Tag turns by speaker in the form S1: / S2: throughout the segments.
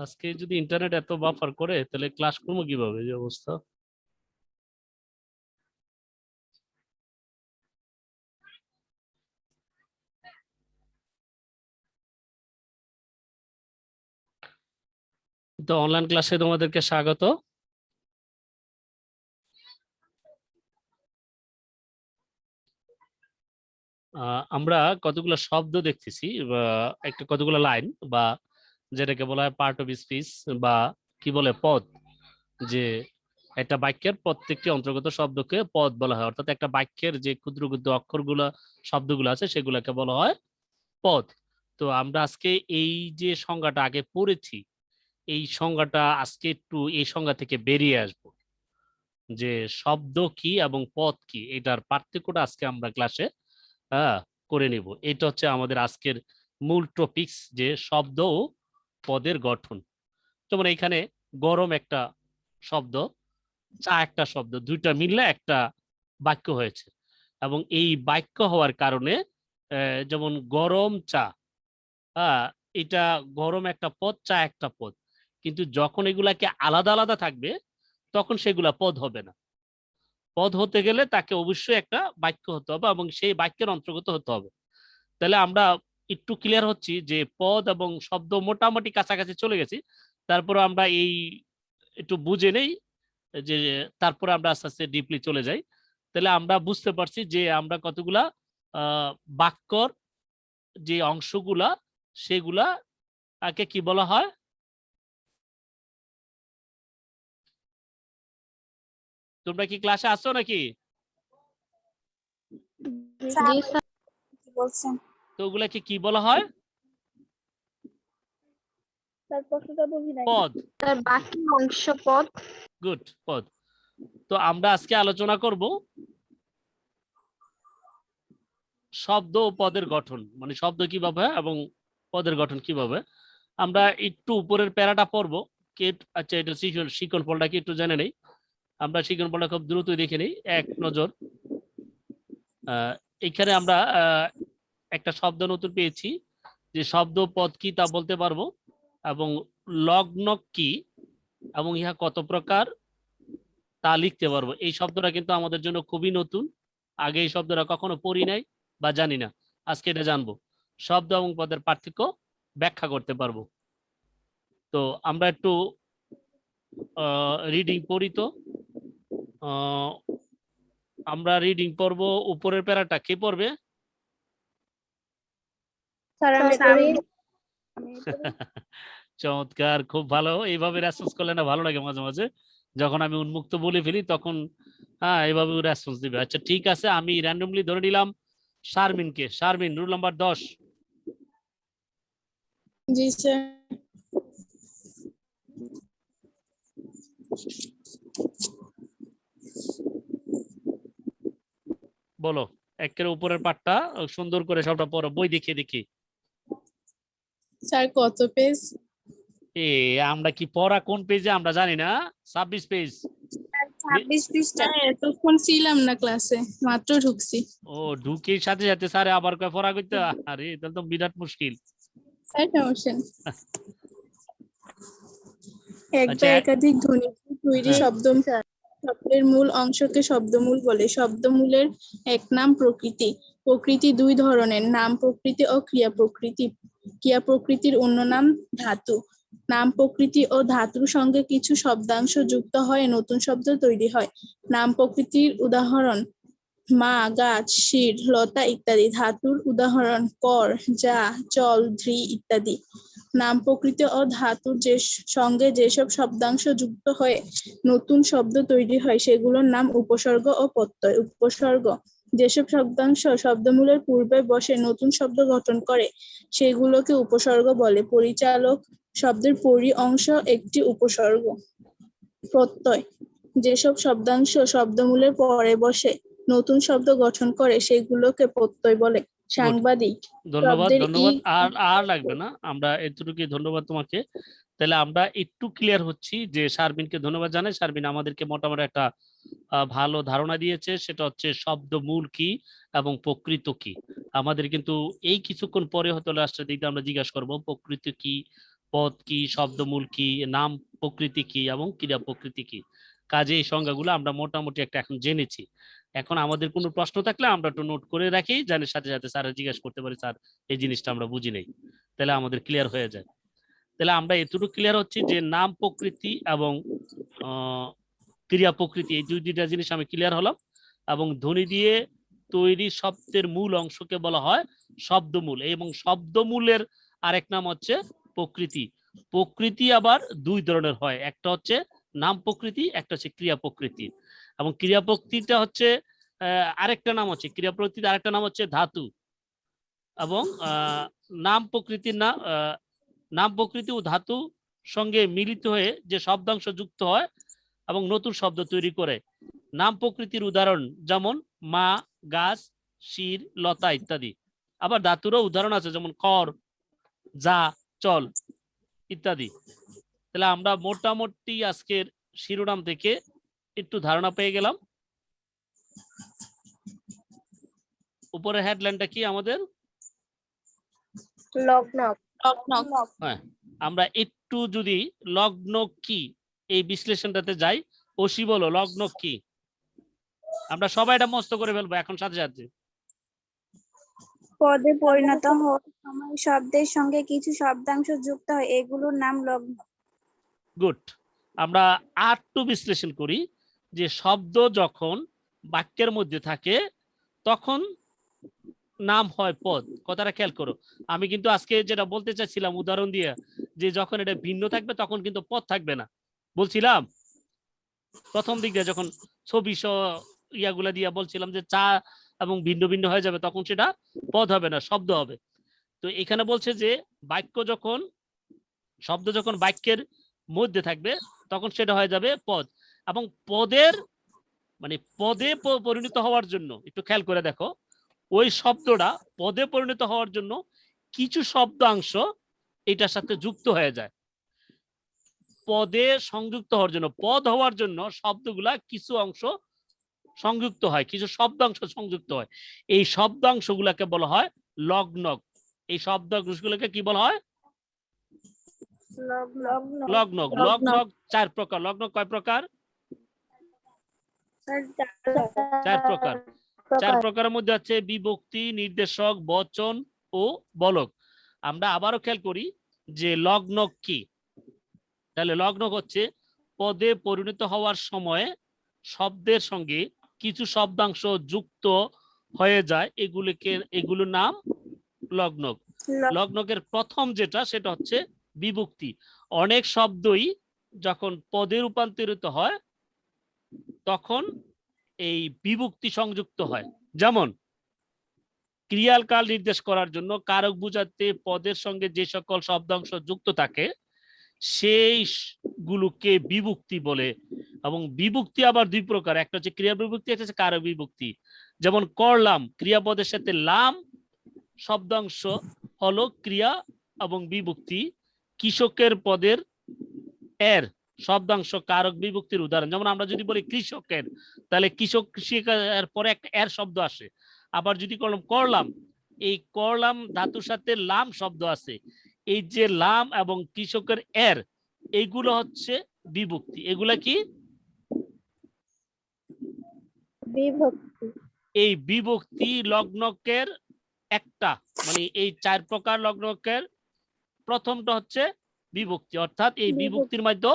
S1: আজকে যদি ইন্টারনেট এত বাফার করে, তাহলে ক্লাস করব কীভাবে? যে অবস্থা। তো অনলাইন ক্লাসে তোমাদেরকে স্বাগত। আমরা কতগুলো শব্দ দেখতেছি একটা কতগুলো লাইন বা যেটাকে বলা হয় পার্ট অফ স্পিচ বা কি বলে পদ, যে একটা বাক্যের প্রত্যেকটি অন্তর্গত শব্দকে পদ বলা হয়। অর্থাৎ একটা বাক্যের যে ক্ষুদ্র ক্ষুদ্র অক্ষরগুলো, শব্দগুলো আছে, সেগুলোকে বলা হয় পদ। তো আমরা আজকে এই যে সংজ্ঞাটা আগে পড়েছি, এই সংজ্ঞাটা আজকে একটু এই সংজ্ঞা থেকে বেরিয়ে আসব। যে শব্দ কি এবং পদ কি, এটার পার্থক্যটা আজকে আমরা ক্লাসে করে নিব। এটা হচ্ছে আমাদের আজকের মূল টপিকস যে শব্দ ও পদের গঠন। যেমন এখানে গরম একটা শব্দ, চা একটা শব্দ, দুইটা মিললে একটা বাক্য হয়েছে। এবং এই বাক্য হওয়ার কারণে যেমন গরম চা হ্যাঁ এটা গরম একটা পদ, চা একটা পদ। কিন্তু যখন এগুলাকে আলাদা আলাদা থাকবে, তখন সেগুলা পদ হবে না। পদ হতে গেলে তাকে অবশ্যই একটা বাক্য হতে হবে এবং সেই বাক্যের অন্তর্গত হতে হবে। তাহলে আমরা একটু ক্লিয়ার হচ্ছি যে পদ এবং শব্দ মোটামুটি কাছাকাছি চলে গেছি। তারপর আমরা এই একটু বুঝে নেই যে তারপরে আমরা আস্তে আস্তে ডিপলি চলে যাই। তাহলে আমরা বুঝতে পারছি যে আমরা কতগুলা আহ বাক্যর যে অংশগুলা সেগুলা তাকে কি বলা হয়? তোমরা কি ক্লাসে আসছো নাকি?
S2: বলছেন?
S1: তো ওগুলাকে কি বলা হয়?
S2: তার প্রশ্নটা বুঝি নাই।
S1: পদ।
S2: তার বাকি অংশ পদ।
S1: গুড পদ। তো আমরা আজকে আলোচনা করব শব্দ ও পদের গঠন। মানে শব্দ কীভাবে এবং পদের গঠন কীভাবে আমরা একটু উপরের প্যারাটা পড়ব। কে আচ্ছা এটা শিকল শিকল ফলটা কি একটু জেনে নেই। আমরা শিকল ফলটা খুব দ্রুতই দেখে নিই। এক নজর। আহ, এখানে আমরা আহ, একটা শব্দ নতুন পেয়েছি, যে শব্দ পদ কি তা বলতে পারব? এবং লগ্ন কি? এবং ইহা কত প্রকার? তা লিখতে পারব। এই শব্দটা কিন্তু আমাদের জন্য খুবই নতুন। আগে এই শব্দটা কখনো পড়ি নাই বা জানি না। আজকে এটা জানব। শব্দ এবং পদের পার্থক্য ব্যাখ্যা করতে পারব। তো আমরা একটু রিডিং পড়ি তো। আমরা রিডিং পড়ব। উপরের প্যারাটা কে পড়বে
S2: স্যার আমি
S3: স্যার, আমি-
S1: চমৎকার। খুব ভালো। এইভাবে রেসপন্স করলে না ভালো লাগে মাঝে মাঝে। যখন আমি উন্মুক্ত বলে ফেলি তখন হ্যাঁ এইভাবে রেসপন্স দিবে। আচ্ছা ঠিক আছে আমি র্যান্ডমলি ধরে নিলাম শারমিনকে। শারমিন রুল নাম্বার দশ।
S2: জি স্যার।
S1: বলো একের উপরের পাটটা সুন্দর করে সবটা পড়ো বই দেখিয়ে দেখি।
S2: স্যার কত পেজ?
S1: এ আমরা কি পড়া কোন পেজে? আমরা জানি না। ছাব্বিশ পেজ।
S2: ছাব্বিশ পৃষ্ঠা। এতক্ষণ ছিলাম না ক্লাসে মাত্র ঢুকছি।
S1: ও ঢুকে সাথে সাথে স্যারে আবার কয় পড়া করতে? আরে তাহলে তো বিরাট মুশকিল।
S2: স্যার সমস্যা এক বা
S1: আচ্ছা।
S2: একাধিক ধ্বনি তৈরি
S1: হ্যাঁ।
S2: শব্দ শব্দের মূল অংশকে শব্দমূল বলে। শব্দমূলের এক নাম প্রকৃতি। প্রকৃতি দুই ধরনের নাম প্রকৃতি ও ক্রিয়া প্রকৃতি। ক্রিয়া প্রকৃতির অন্য নাম ধাতু। নাম প্রকৃতি ও ধাতুর সঙ্গে কিছু শব্দাংশ যুক্ত হয়ে নতুন শব্দ তৈরি হয়। নাম প্রকৃতির উদাহরণ, মা, গাছ, শির, লতা ইত্যাদি। ধাতুর উদাহরণ, কর, যা জল ধ্রি ইত্যাদি। নাম প্রকৃতি ও ধাতুর যে সঙ্গে যেসব শব্দাংশ যুক্ত হয়ে নতুন শব্দ তৈরি হয়, সেগুলোর নাম উপসর্গ ও প্রত্যয়। উপসর্গ যেসব শব্দাংশ শব্দমূলের পূর্বে বসে নতুন শব্দ গঠন করে সেগুলোকে উপসর্গ বলে। পরিচালক শব্দের পরি অংশ একটি উপসর্গ। প্রত্যয় যেসব শব্দাংশ শব্দমূলের পরে বসে নতুন শব্দ গঠন করে সেগুলোকে প্রত্যয় বলে। সাংবাদিক
S1: ধন্যবাদ ধন্যবাদ। আর আর লাগবে না। আমরা এতটুকুই ধন্যবাদ তোমাকে। তাহলে আমরা একটু ক্লিয়ার হচ্ছি যে শারমিনকে ধন্যবাদ জানাই। শারমিন আমাদেরকে মোটামুটি একটা ভালো ধারণা দিয়েছে, সেটা হচ্ছে শব্দ মূল কি এবং প্রকৃত কি। আমাদের কিন্তু এই কিছুক্ষণ পরে হয়তো লাস্টের দিকে আমরা জিজ্ঞাসা করব, প্রকৃত কি, পদ কি শব্দমূল কি, নাম প্রকৃতি কি এবং ক্রিয়া প্রকৃতি কি। কাজে এই সংজ্ঞাগুলো আমরা মোটামুটি একটা এখন জেনেছি। এখন আমাদের কোনো প্রশ্ন থাকলে আমরা একটু নোট করে রাখি জানের সাথে সাথে স্যার জিজ্ঞেস করতে পারি, স্যার, এই জিনিসটা আমরা বুঝি নেই। তাহলে আমাদের ক্লিয়ার হয়ে যায়। তাহলে আমরা এতটুকু ক্লিয়ার হচ্ছে যে নাম প্রকৃতি এবং ক্রিয়া প্রকৃতি এই দুই দুইটা জিনিস আমি ক্লিয়ার হলাম। এবং ধ্বনি দিয়ে তৈরি শব্দের মূল অংশকে বলা হয় শব্দমূল। এবং শব্দমূলের আরেক নাম হচ্ছে প্রকৃতি। প্রকৃতি আবার দুই ধরনের হয়। একটা হচ্ছে নাম প্রকৃতি একটা হচ্ছে ক্রিয়া প্রকৃতি। এবং ক্রিয়া প্রকৃতিটা হচ্ছে আরেকটা নাম হচ্ছে ক্রিয়া প্রকৃতির আরেকটা নাম হচ্ছে ধাতু। এবং নাম প্রকৃতির না আহ, নাম প্রকৃতি ও ধাতু সঙ্গে মিলিত হয়ে যে শব্দাংশ যুক্ত হয় এবং নতুন শব্দ তৈরি করে। নাম প্রকৃতির উদাহরণ যেমন মা গাছ শির লতা ইত্যাদি। আবার ধাতুরও উদাহরণ আছে যেমন কর যা চল ইত্যাদি। তাহলে আমরা মোটামুটি আজকের শিরোনাম থেকে একটু ধারণা পেয়ে গেলাম। উপরে হেডলাইনটা কি আমাদের?
S3: লগ্ন।
S2: লগ্ন।
S1: আমরা একটু যদি লগ্ন কি এই বিশ্লেষণটাতে যাই। ওসি বলো লগ্ন কি? আমরা সবাই এটা মস্ত করে ফেলব এখন সাথে সাথে।
S3: পদে পরিণত হওয়ার সময় শব্দের সঙ্গে কিছু শব্দাংশ যুক্ত হয় এগুলোর নাম লগ্ন।
S1: গুড। আমরা আর টু বিশ্লেষণ করি যে শব্দ যখন বাক্যের মধ্যে থাকে তখন নাম হয় পদ। কথাটা খেয়াল করো। আমি কিন্তু আজকে যেটা বলতে চাচ্ছিলাম উদাহরণ দিয়ে যে যখন এটা ভিন্ন থাকবে তখন কিন্তু পদ থাকবে না। বলছিলাম, প্রথম দিক দিয়ে যখন ছবি ইয়াগুলা দিয়ে বলছিলাম যে চা এবং ভিন্ন ভিন্ন হয়ে যাবে, তখন সেটা পদ হবে না, শব্দ হবে। তো এখানে বলছে যে বাক্য যখন, শব্দ যখন বাক্যের মধ্যে থাকবে, তখন সেটা হয়ে যাবে পদ। এবং পদের মানে পদে পরিণত হওয়ার জন্য, একটু খেয়াল করে দেখো, ওই শব্দটা পদে পরিণত হওয়ার জন্য কিছু শব্দাংশ এটার সাথে যুক্ত হয়ে যায়। পদে সংযুক্ত হওয়ার জন্য পদ হওয়ার জন্য শব্দগুলা কিছু অংশ সংযুক্ত হয় কিছু শব্দাংশ সংযুক্ত হয়। এই শব্দাংশগুলাকে বলা হয় লগ্নক এই শব্দাংশগুলোকে কি বলা হয়?
S3: লগ্ন।
S1: লগ্ন।
S2: লগ্নক।
S1: লগ্ন চার প্রকার। লগ্ন কয় প্রকার? চার প্রকার। চার প্রকারের মধ্যে আছে বিভক্তি নির্দেশক বচন ও বলক। আমরা আবারও খেয়াল করি যে লগ্ন কি? তাহলে লগ্ন হচ্ছে পদে পরিণত হওয়ার সময়ে শব্দের সঙ্গে কিছু শব্দাংশ যুক্ত হয়ে যায়। এগুলিকে এগুলোর নাম লগ্নক। লগ্নকের প্রথম যেটা সেটা হচ্ছে বিভক্তি। অনেক শব্দই যখন পদে রূপান্তরিত হয় তখন এই বিভক্তি সংযুক্ত হয়। যেমন ক্রিয়াল কাল নির্দেশ করার জন্য কারক বুঝাতে পদের সঙ্গে যে সকল শব্দাংশ যুক্ত থাকে সেই গুলোকে বিভক্তি বলে এবং বিভক্তি আবার দুই প্রকার। একটা হচ্ছে ক্রিয়া বিভক্তি, একটা হচ্ছে কারক বিভক্তি। যেমন করলাম, ক্রিয়াপদের সাথে লাম, শব্দাংশ হলো ক্রিয়া এবং বিভক্তি। কৃষকের পদের এর শব্দাংশ কারক বিভক্তির উদাহরণ। যেমন আমরা যদি বলি কৃষকের, তাহলে কৃষক কৃষিকার পরে একটা এর শব্দ আসে। আবার যদি করলাম করলাম, এই করলাম ধাতুর সাথে লাম শব্দ আছে। এই যে লাম এবং কৃষকের এর এইগুলো হচ্ছে বিভক্তি। এগুলা কি?
S3: বিভক্তি।
S1: এই বিভক্তি লগ্নকের একটা মানে এই চার প্রকার লগ্নকের প্রথমটা হচ্ছে বিভক্তি অর্থাৎ এই বিভক্তির মধ্যে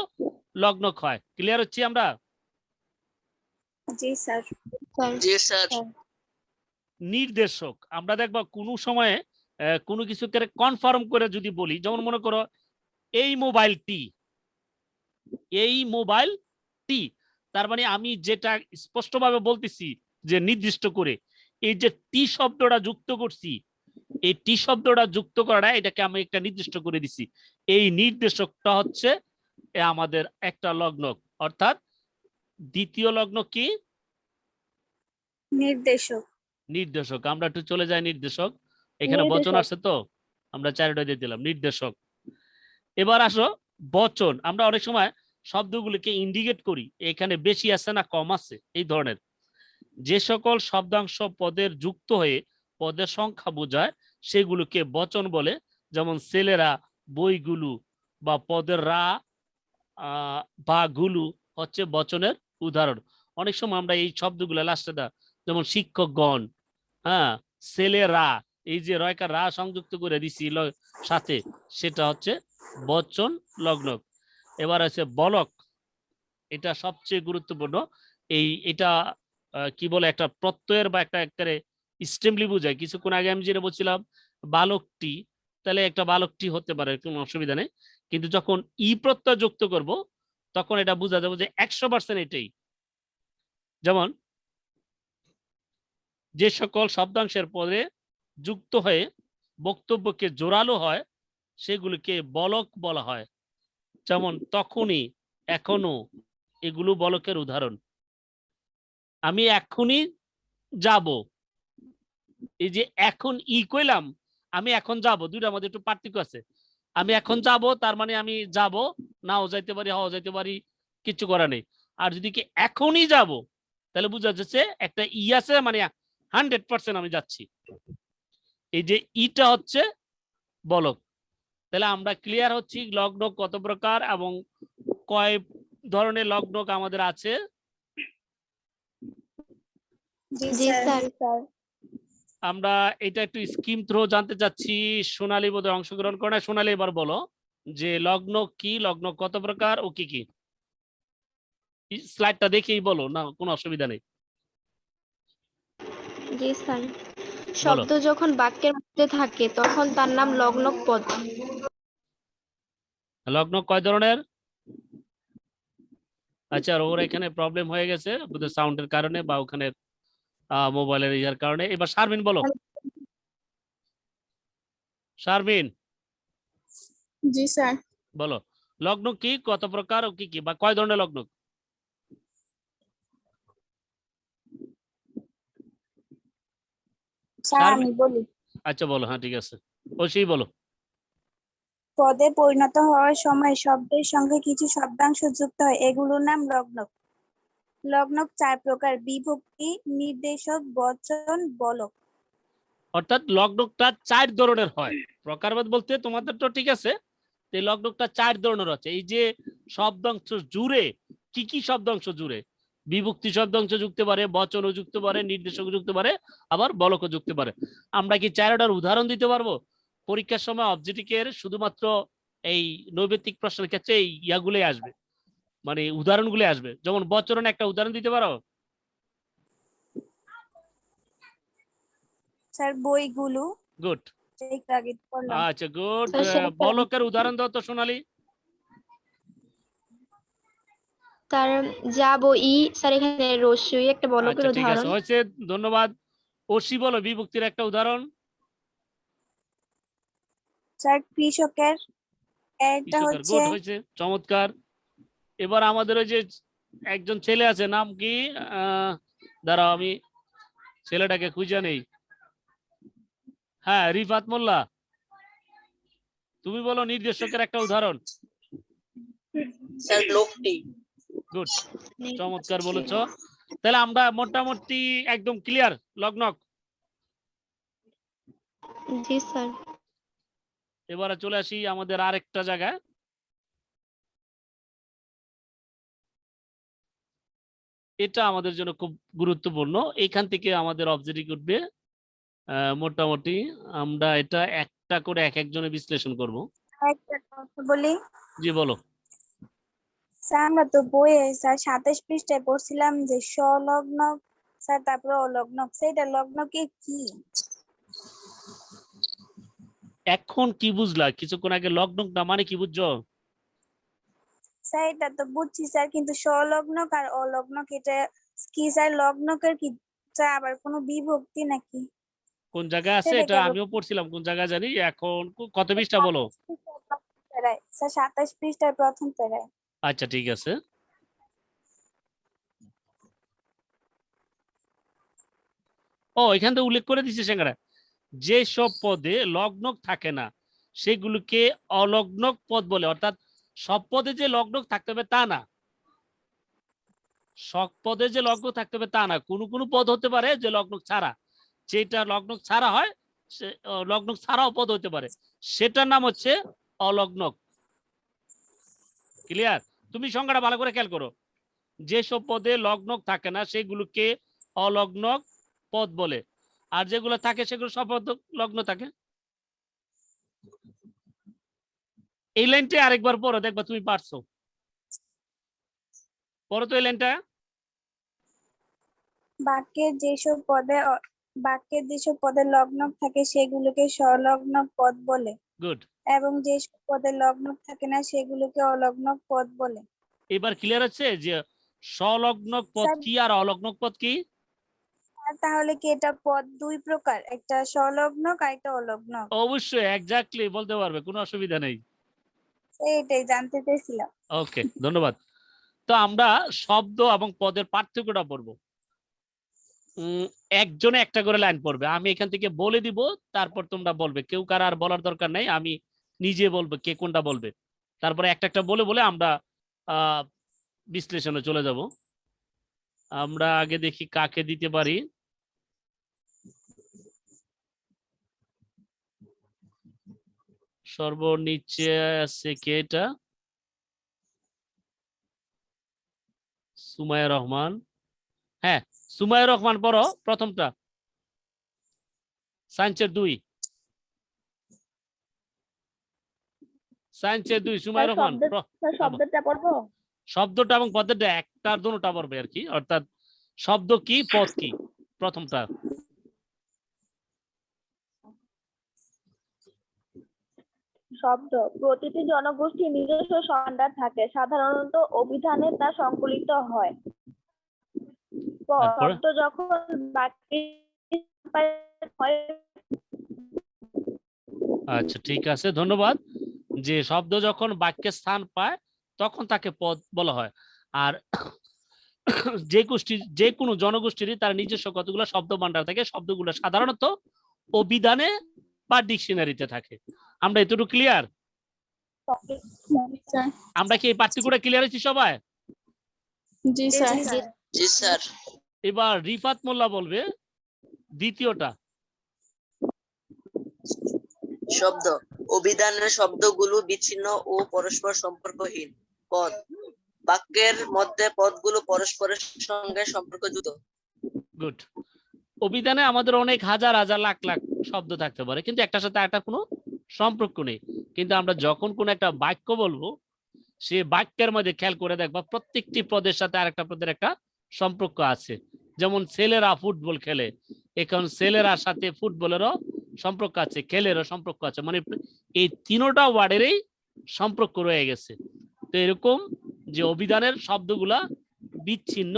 S1: লগ্নক হয়। ক্লিয়ার হচ্ছে আমরা?
S3: জি স্যার।
S4: জি স্যার।
S1: নির্দেশক আমরা দেখবা কোন সময়ে কোনো কিছুকে কনফার্ম করে যদি বলি যেমন মনে করো এই মোবাইলটি এই মোবাইলটি তার মানে আমি যেটা স্পষ্টভাবে বলতেছি যে নির্দিষ্ট করে এই যে টি শব্দটা যুক্ত করছি এই টি শব্দটা যুক্ত করাটা এটাকে আমি একটা নির্দিষ্ট করে দিছি। এই নির্দেশকটা হচ্ছে এ আমাদের একটা লগ্ন অর্থাৎ দ্বিতীয় লগ্ন কি?
S3: নির্দেশক।
S1: নির্দেশক আমরা একটু চলে যাই নির্দেশক। এখানে বচন। আছে তো আমরা চারটা দিয়ে দিলাম নির্দেশক। এবার আসো বচন। আমরা অনেক সময় শব্দগুলিকে ইন্ডিকেট করি এখানে বেশি আছে না কম আছে এই ধরনের। যে সকল শব্দাংশ পদের যুক্ত হয়ে পদের সংখ্যা বোঝায় সেগুলোকে বচন বলে। যেমন ছেলেরা বইগুলো বা পদের রা আহ, বা গুলু হচ্ছে বচনের উদাহরণ। অনেক সময় আমরা এই শব্দগুলো লাস্টে দা যেমন শিক্ষকগণ হ্যাঁ ছেলেরা এই যে রয়কার রা সংযুক্ত করে দিছি সাথে, সেটা হচ্ছে বচন লগ্ন। এবার আছে বলক। এটা সবচেয়ে গুরুত্বপূর্ণ। এই, এটা কি বলে, একটা প্রত্যয়ের বা একটা একেবারে স্টেমলি বোঝায়। কিছুক্ষণ আগে আমি যেটা বলছিলাম, বালকটি, তাহলে একটা বালকটি হতে পারে, কোনো অসুবিধা নেই। কিন্তু যখন ই প্রত্যয় যুক্ত করব, তখন এটা বোঝা যাবে যে একশো পার্সেন্ট এটাই। যেমন, যে সকল শব্দাংশের পরে যুক্ত হয়ে বক্তব্যকে জোরালো হয়, সেগুলিকে বলক বলা হয়। যেমন, তখনই এখনও এগুলো বলকের উদাহরণ। আমি এখনই যাব। এই যে, এখন ই কইলাম, আমি এখন যাব। দুইটা আমাদের একটু পার্থক্য আছে। আমি এখন যাব, তার মানে আমি যাব। নাও যাইতে পারি, হাও যাইতে পারি কিছু করা নেই। আর যদি কি এখনই যাব, তাহলে বোঝা যাচ্ছে একটা ই আছে মানে হান্ড্রেড পার্সেন্ট আমি যাচ্ছি। এই যে ইটা হচ্ছে বলক। তাহলে আমরা ক্লিয়ার হচ্ছি লগ্ন কত প্রকার এবং কয় ধরনের লগ্ন আমাদের আছে?
S3: জি
S4: জি
S3: স্যার।
S4: স্যার।
S1: আমরা এটা একটু স্কিম থ্রো জানতে চাচ্ছি সোনালী বোধহয় অংশগ্রহণ করে। সোনালী এবার বলো যে লগ্ন কি লগ্ন কত প্রকার ও কি কি? স্লাইডটা দেখেই বলো না কোনো অসুবিধা নেই।
S4: জি স্যার। শব্দ যখন বাক্যের মধ্যে থাকে তখন তার নাম লগ্নক পদ।
S1: লগ্ন কয় ধরনের? আচ্ছা ওর এখানে প্রবলেম হয়ে গেছে বোধহয় সাউন্ডের কারণে বা ওখানে মোবাইলের ইয়ার কারণে। এবার শারমিন বলো। শারমিন।
S2: জি স্যার।
S1: বলো। লগ্ন কি কত প্রকার ও কি কি বা কয় ধরনের লগ্ন
S3: স্যার
S1: স্যার,
S3: আমি বলি।
S1: আচ্ছা বলো হ্যাঁ ঠিক আছে। সেই বলো।
S3: পদে পরিণত হওয়ার সময় শব্দের সঙ্গে কিছু শব্দাংশ যুক্ত হয়। এগুলোর নাম লগ্নক লগ্নক চার প্রকার। বিভক্তি নির্দেশক বচন বলক।
S1: অর্থাৎ লগ্নকটা চার ধরনের হয়। প্রকারভেদ বলতে তোমাদের তো ঠিক আছে এই লগ্নকটা চার ধরনের আছে। এই যে শব্দাংশ জুড়ে কি কি শব্দাংশ জুড়ে? বিভক্তি শব্দাংশ যুক্ত পারে বচনও যুক্ত পারে নির্দেশক যুক্ত পারে আবার বলকও যুক্ত পারে। আমরা কি চারটার উদাহরণ দিতে পারব? পরীক্ষার সময় অবজেক্টিকের শুধুমাত্র এই নৈবেত্তিক প্রশ্নের ক্ষেত্রে এই ইয়াগুলোই আসবে। মানে উদাহরণগুলো আসবে। যেমন বচরণ একটা উদাহরণ দিতে পারো?
S3: স্যার বইগুলো
S1: গুড। আচ্ছা গুড। বলকের উদাহরণ দাও তো সোনালী।
S4: তার যাব ই স্যার এখানে রস্যই একটা বলকের
S1: আচ্ছা ঠিক আছে
S4: উদাহরণ
S1: হয়েছে। ধন্যবাদ। অসি বলো বিভক্তির একটা উদাহরণ।
S3: স্যার কৃষকের একটা হচ্ছে
S1: গুড হয়েছে চমৎকার। এবার আমাদের ওই যে একজন ছেলে আছে নাম কি? আহ, দাঁড়াও আমি ছেলেটাকে খুঁজে নেই। হ্যাঁ রিফাত মোল্লা। তুমি বলো নির্দেশকের একটা উদাহরণ।
S5: স্যার লোকটি।
S1: গুড চমৎকার বলেছ। তাহলে আমরা মোটামুটি একদম ক্লিয়ার লগ্নক।
S4: জি স্যার।
S1: এবারে চলে আসি আমাদের আরেকটা জায়গায়। এটা আমাদের জন্য খুব গুরুত্বপূর্ণ। এখান থেকে আমাদের অবজেক্টিভ উঠবে আহ, মোটামুটি আমরা এটা একটা করে এক একজনে বিশ্লেষণ করব।
S3: একটা কথা বলি।
S1: জি বলো।
S3: স্যার আমরা তো বইয়ে স্যার সাতাশ পৃষ্ঠায় পড়ছিলাম যে স্বলগ্ন স্যার তারপরে অলগ্ন। সেইটা লগ্ন কি কি?
S1: এখন কি বুঝলা? কিছুক্ষণ আগে লগ্ন না মানে কি বুঝছ?
S3: স্যার এটা তো বুঝছি স্যার কিন্তু স্বলগ্ন আর অলগ্ন এটা কি স্যার? লগ্নকের কি স্যার আবার কোনো বিভক্তি নাকি?
S1: কোন জায়গায় আছে এটা? আমিও পড়ছিলাম কোন জায়গায় জানি? এখন কত পৃষ্ঠা বলো?
S3: স্যার সাতাশ পৃষ্ঠার প্রথম প্যারায়।
S1: আচ্ছা ঠিক আছে। ও এখান থেকে উল্লেখ করে দিচ্ছে সেখানে। যে সব পদে লগ্নক থাকে না সেগুলোকে অলগ্নক পদ বলে। অর্থাৎ সব পদে যে লগ্নক থাকতে হবে তা না। সব পদে যে লগ্ন থাকতে হবে তা না। কোনো কোনো পদ হতে পারে যে লগ্নক ছাড়া। যেটা লগ্নক ছাড়া হয় সে আহ, লগ্নক ছাড়াও পদ হতে পারে। সেটার নাম হচ্ছে অলগ্নক। ক্লিয়ার? তুমি সংখ্যাটা ভালো করে খেয়াল করো। যেসব পদে লগ্নক থাকে না সেগুলোকে অলগ্নক পদ বলে। আর যেগুলো থাকে সেগুলো সপদ লগ্ন থাকে। এই লাইনটা আরেকবার পড়ো দেখবা তুমি পারছ। পড়ো তো এই লাইনটা।
S3: বাক্যের যেসব পদে বাক্যের যেসব পদে লগ্ন থাকে সেগুলোকে স্বলগ্ন পদ বলে।
S1: গুড।
S3: এবং যেসব পদে লগ্ন থাকে না সেগুলোকে অলগ্ন পদ বলে।
S1: এবার ক্লিয়ার হচ্ছে যে স্বলগ্নক পদ কি আর অলগ্ন পদ কি?
S3: তাহলে কি এটা পদ দুই প্রকার? একটা স্বলগ্ন আর একটা অলগ্ন
S1: অবশ্যই এক্স্যাক্টলি বলতে পারবে কোনো অসুবিধা নেই।
S3: এইটাই জানতে চেয়েছিলাম।
S1: ওকে ধন্যবাদ। তো আমরা শব্দ এবং পদের পার্থক্যটা পড়ব। একজনে একটা করে লাইন পড়বে। আমি এখান থেকে বলে দিব তারপর তোমরা বলবে। কেউ কার আর বলার দরকার নেই। আমি নিজে বলবে, কে কোনটা বলবে? তারপরে একটা একটা বলে বলে আমরা বিশ্লেষণে চলে যাব। আমরা আগে দেখি কাকে দিতে পারি। সর্বনিচে আছে কে এটা? সুমাইয়া রহমান। হ্যাঁ সুমাইয়া রহমান পড়ো প্রথমটা। সায়েন্সের দুই। সায়েন্সের দুই সুমাইয়া রহমান
S3: শব্দটা পড়ব?
S1: শব্দটা এবং পদের একটার দুটা পড়বে আর কি অর্থাৎ শব্দ কি পদ কি প্রথমটা।
S6: শব্দ প্রতিটি জনগোষ্ঠীর নিজস্ব স্ট্যান্ডার্ড থাকে সাধারণত অভিধানে তা সংকলিত হয়। শব্দ যখন হয়
S1: আচ্ছা ঠিক আছে ধন্যবাদ। যে শব্দ যখন বাক্যে স্থান পায় তখন তাকে পদ বলা হয়। আর যে গোষ্ঠী যে কোনো জনগোষ্ঠীরই তার নিজস্ব কতগুলো শব্দ ভান্ডার থাকে শব্দগুলো সাধারণত অভিধানে বা ডিকশনারিতে থাকে। আমরা এতটুকু ক্লিয়ার আমরা কি এই পার্টিকুলার ক্লিয়ার হয়েছি সবাই?
S2: জি স্যার।
S5: জি স্যার।
S1: এবার রিফাত মোল্লা বলবে দ্বিতীয়টা।
S5: শব্দ। অভিধানের শব্দগুলো বিচ্ছিন্ন ও পরস্পর সম্পর্কহীন। পদ। বাক্যের মধ্যে পদগুলো পরস্পরের সঙ্গে সম্পর্কযুক্ত।
S1: গুড অভিধানে আমাদের অনেক হাজার হাজার লাখ লাখ শব্দ থাকতে পারে, কিন্তু একটার সাথে একটা কোনো সম্পর্ক নেই। কিন্তু আমরা যখন কোনো একটা বাক্য বলব, সে বাক্যের মধ্যে খেয়াল করে দেখবা প্রত্যেকটি পদের সাথে আরেকটা পদের একটা সম্পর্ক আছে। যেমন ছেলেরা ফুটবল খেলে, এখন ছেলেরা সাথে ফুটবলেরও সম্পর্ক আছে খেলেরও সম্পর্ক আছে। মানে এই তিনোটা ওয়ার্ডেরই সম্পর্ক রয়ে গেছে। তো এরকম যে অভিধানের শব্দগুলা বিচ্ছিন্ন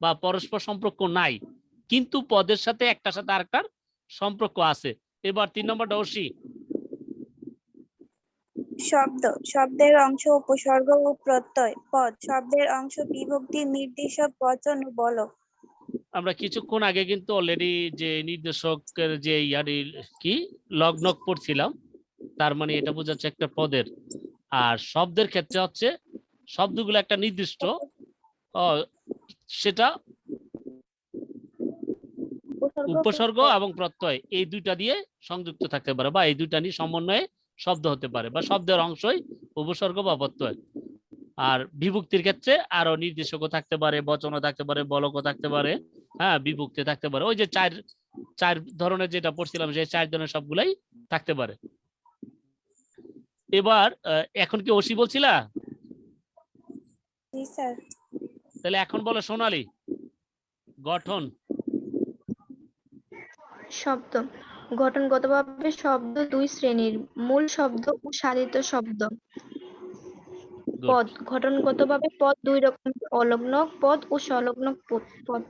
S1: বা পরস্পর সম্পর্ক নাই, কিন্তু পদের সাথে একটা সাথে আরেকটার সম্পর্ক আছে। এবার তিন নম্বরটা অসি।
S3: শব্দ, শব্দের অংশ উপসর্গ ও প্রত্যয়। পদ, শব্দের অংশ বিভক্তি নির্দেশক বচন ও বলক।
S1: আমরা কিছুক্ষণ আগে কিন্তু অলরেডি যে নির্দেশকের যে ইয়ারি কি লগ্নক পড়ছিলাম তার মানে এটা বোঝাচ্ছে একটা পদের। আর শব্দের ক্ষেত্রে হচ্ছে শব্দগুলো একটা নির্দিষ্ট সেটা উপসর্গ এবং প্রত্যয় এই দুইটা দিয়ে সংযুক্ত থাকতে পারে বা এই দুইটা নিয়ে সমন্বয়ে শব্দ হতে পারে বা শব্দের অংশই উপসর্গ বা প্রত্যয়। আর বিভক্তির ক্ষেত্রে আরও নির্দেশকও থাকতে পারে বচনও থাকতে পারে বলকও থাকতে পারে। হ্যাঁ বিভক্তি থাকতে পারে। ওই যে চার চার ধরনের যেটা পড়ছিলাম সেই চার ধরনের সবগুলাই থাকতে পারে। এবার আহ, এখন কি ওসি বলছিলা? তাহলে এখন বলো সোনালি। গঠন।
S4: শব্দ। গঠনগতভাবে শব্দ দুই শ্রেণির মূল শব্দ ও সাধিত শব্দ. পদ। গঠনগতভাবে পদ দুই রকম অলগ্ন পদ ও সংলগ্ন পদ।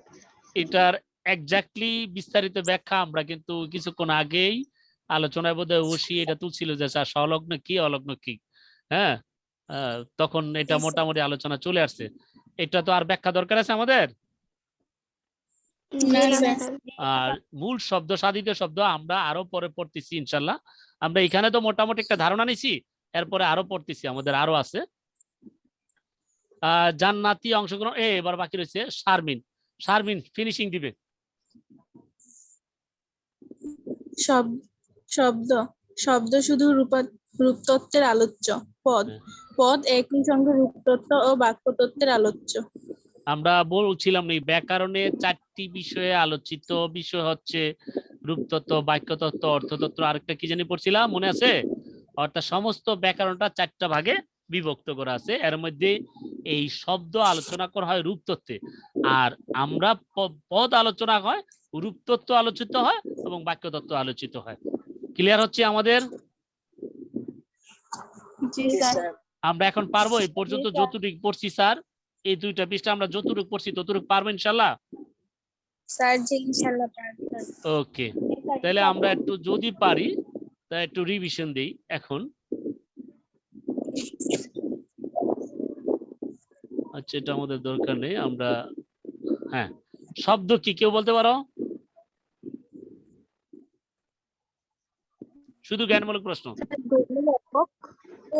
S1: এটার এক্স্যাক্টলি বিস্তারিত ব্যাখ্যা আমরা কিন্তু কিছুক্ষণ আগেই আলোচনায় বোধহয় ওসি এটা তুলছিল যে স্যার সংলগ্ন কি অলগ্ন কি? হ্যাঁ? আহ, তখন এটা মোটামুটি আলোচনা চলে আসছে। এটা তো আর ব্যাখ্যা দরকার আছে আমাদের। আর মূল শব্দ সাধিত শব্দ আমরা আরও পরে পড়তেছি ইনশাল্লাহ আমরা এখানে তো মোটামুটি একটা ধারণা নিছি এরপরে আরও পড়তেছি আমাদের আরও আছে। আহ জান্নাতি অংশগ্রহণ এ এবার বাকি রয়েছে শারমিন। শারমিন ফিনিশিং দিবে।
S2: শব- শব্দ শব্দ শুধু রূপতত্ত্বের আলোচ্য। পদ
S1: হ্যাঁ।
S2: পদ একই সঙ্গে রূপতত্ত্ব ও বাক্যতত্ত্বের আলোচ্য।
S1: আমরা বলছিলাম এই ব্যাকরণে চারটি বিষয়ে আলোচিত বিষয় হচ্ছে রূপতত্ত্ব বাক্যতত্ত্ব অর্থতত্ত্ব আরেকটা কি জানি পড়ছিলাম মনে আছে? অর্থাৎ সমস্ত ব্যাকরণটা চারটা ভাগে বিভক্ত করা আছে। এর মধ্যে এই শব্দ আলোচনা করা হয় রূপতত্ত্বে। আর আমরা প- পদ আলোচনা হয় রূপতত্ত্ব আলোচিত হয় এবং বাক্যতত্ত্ব আলোচিত হয়। ক্লিয়ার হচ্ছে আমাদের? আমরা এখন পারব? এই পর্যন্ত। যতটুকু পড়ছি স্যার এই দুইটা পৃষ্ঠা আমরা যতটুকু পড়ছি ততটুকু পারব ইনশাল্লাহ। ওকে তাহলে আমরা একটু যদি পারি তা একটু রিভিশন দিই এখন। আচ্ছা এটা আমাদের দরকার নেই আমরা হ্যাঁ শব্দ কি কেউ বলতে পারো? শুধু জ্ঞানমূলক প্রশ্ন।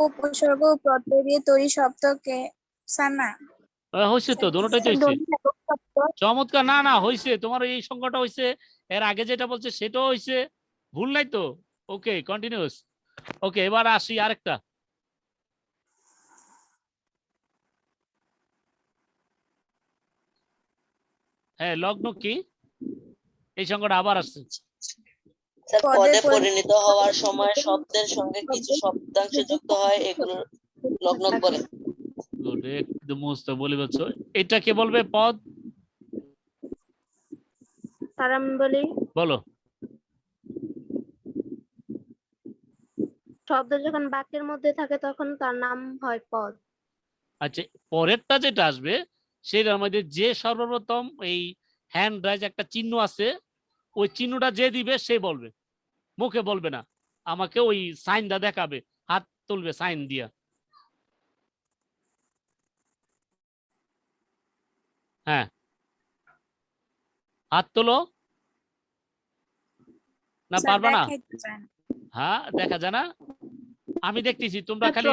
S3: উপসর্গ প্রত্যয় দিয়ে তৈরি শব্দকে সানা।
S1: হয়েছে তো দোনোটাই তো হয়েছে চমৎকার না না হয়েছে তোমার এই সংখ্যাটা হয়েছে এর আগে যেটা বলছে সেটাও হয়েছে ভুল নাই তো? ওকে কন্টিনিউস ওকে এবার আসি আরেকটা। হ্যাঁ লগ্ন কি? এই সংখ্যাটা আবার আসছে।
S3: পদে
S5: পদে পরিণত হওয়ার সময় শব্দের সঙ্গে কিছু শব্দাংশ যুক্ত হয় এগুলো লগ্ন করে
S1: গুড একদম মস্ত বলে বলছো এটা কে বলবে পদ?
S4: স্যার আমি বলি।
S1: বলো।
S4: শব্দ যখন বাক্যের মধ্যে থাকে তখন তার নাম হয় পদ।
S1: আচ্ছা পরেরটা যেটা আসবে সেটার মধ্যে যে সর্বপ্রথম এই হ্যান্ড রাইজ একটা চিহ্ন আছে ওই চিহ্নটা যে দিবে সে বলবে। মুখে বলবে না। আমাকে ওই সাইনটা দেখাবে। হাত তুলবে সাইন দিয়া। হ্যাঁ। হাত তোলো। না পারবা না? হ্যাঁ দেখা যায় না? আমি দেখতেছি তোমরা খালি?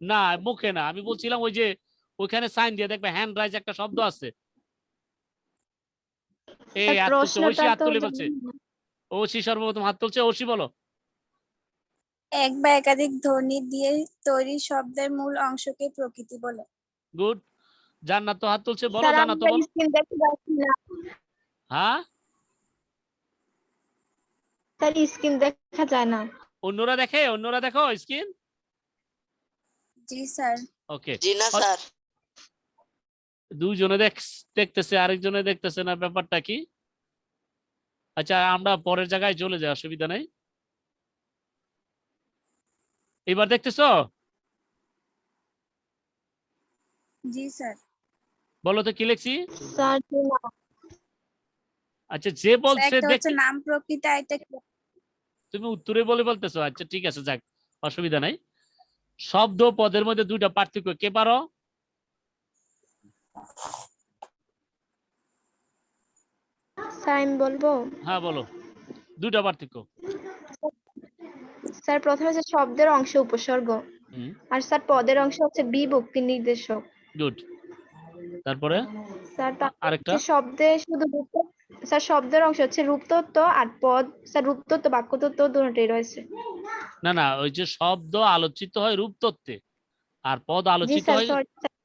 S1: না মুখে না। আমি বলছিলাম ওই যে ওইখানে সাইন দিয়ে দেখবে হ্যান্ড রাইজ একটা শব্দ আছে। এই হাত ঐশী হাত তুলে বলছে। ঐশী সর্বপ্রথম হাত তুলছে ঐশী বলো।
S3: এক বা একাধিক ধ্বনি দিয়ে তৈরি শব্দের মূল অংশকে প্রকৃতি বলে।
S1: গুড জান্নাত তো হাত তুলছে বলো জান্নাত বলো। হ্যাঁ?
S4: স্যার স্ক্রিন দেখা যায় না।
S1: অন্যরা দেখে অন্যরা দেখো স্ক্রিন।
S3: জি স্যার।
S1: ওকে
S5: জি না স্যার।
S1: দুইজনে দেখ দেখতেছে আরেকজনে দেখতেছে না ব্যাপারটা কি? আচ্ছা আমরা পরের জায়গায় চলে যাই অসুবিধা নেই। এবার দেখতেছো?
S3: জি স্যার।
S1: বলো তো কি লিখছি?
S4: স্যার
S1: আচ্ছা যে বলছে
S3: নাম প্রকৃতি
S1: তুমি উত্তরে বলে বলতেছো। আচ্ছা ঠিক আছে যাক অসুবিধা নাই। শব্দ পদের মধ্যে দুইটা পার্থক্য। কে পারো?
S4: আমি বলব?
S1: হ্যাঁ বলো। দুইটা পার্থক্য।
S4: স্যার প্রথমে হচ্ছে শব্দের অংশ উপসর্গ আর স্যার পদের অংশ হচ্ছে বিভক্তি নির্দেশক।
S1: গুড। তারপরে?
S4: স্যার
S1: আরেকটা?
S4: শব্দে শুধু স্যার শব্দের অংশ হচ্ছে রূপতত্ত্ব আর পদ স্যার রূপতত্ত্ব বাক্যতত্ত্ব দুটোই রয়েছে।
S1: না না ওই যে শব্দ আলোচিত হয় রূপতত্ত্বে আর পদ আলোচিত হয়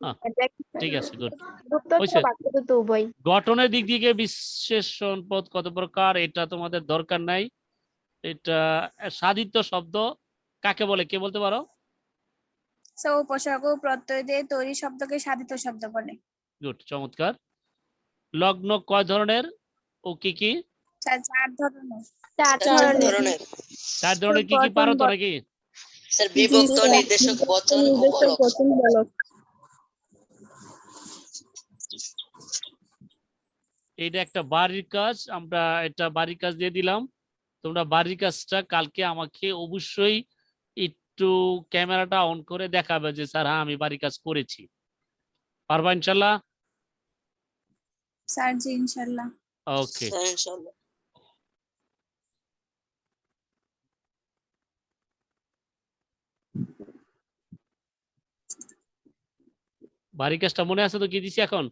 S1: হ্যাঁ। ঠিক আছে গুড গঠনের দিক থেকে বিশেষণ পদ কত প্রকার এটা তোমাদের দরকার নাই। এটা সাধিত শব্দ কাকে বলে কে বলতে পারো?
S3: উপসর্গ প্রত্যয় দিয়ে তৈরি শব্দকে সাধিত শব্দ বলে।
S1: গুড চমৎকার। লগ্ন কয় ধরনের ও কি কি?
S3: স্যার চার ধরনের।
S4: চার ধরনের।
S1: চার ধরনের কি কি পারো তো
S2: বচন।
S1: নাকি?
S5: স্যার বিভক্ত নির্দেশক বচন ও
S2: বচন বলক।
S1: এইটা একটা বাড়ির কাজ আমরা এটা বাড়ির কাজ দিয়ে দিলাম। তোমরা বাড়ির কাজটা কালকে আমাকে অবশ্যই একটু ক্যামেরাটা অন করে দেখাবে যে স্যার হ্যাঁ আমি বাড়ির কাজ করেছি। পারবা ইনশাল্লাহ?
S3: স্যার জি ইনশাল্লাহ।
S1: ওকে।
S5: স্যার
S1: বাড়ির কাজটা মনে আছে তো কি দিছি এখন?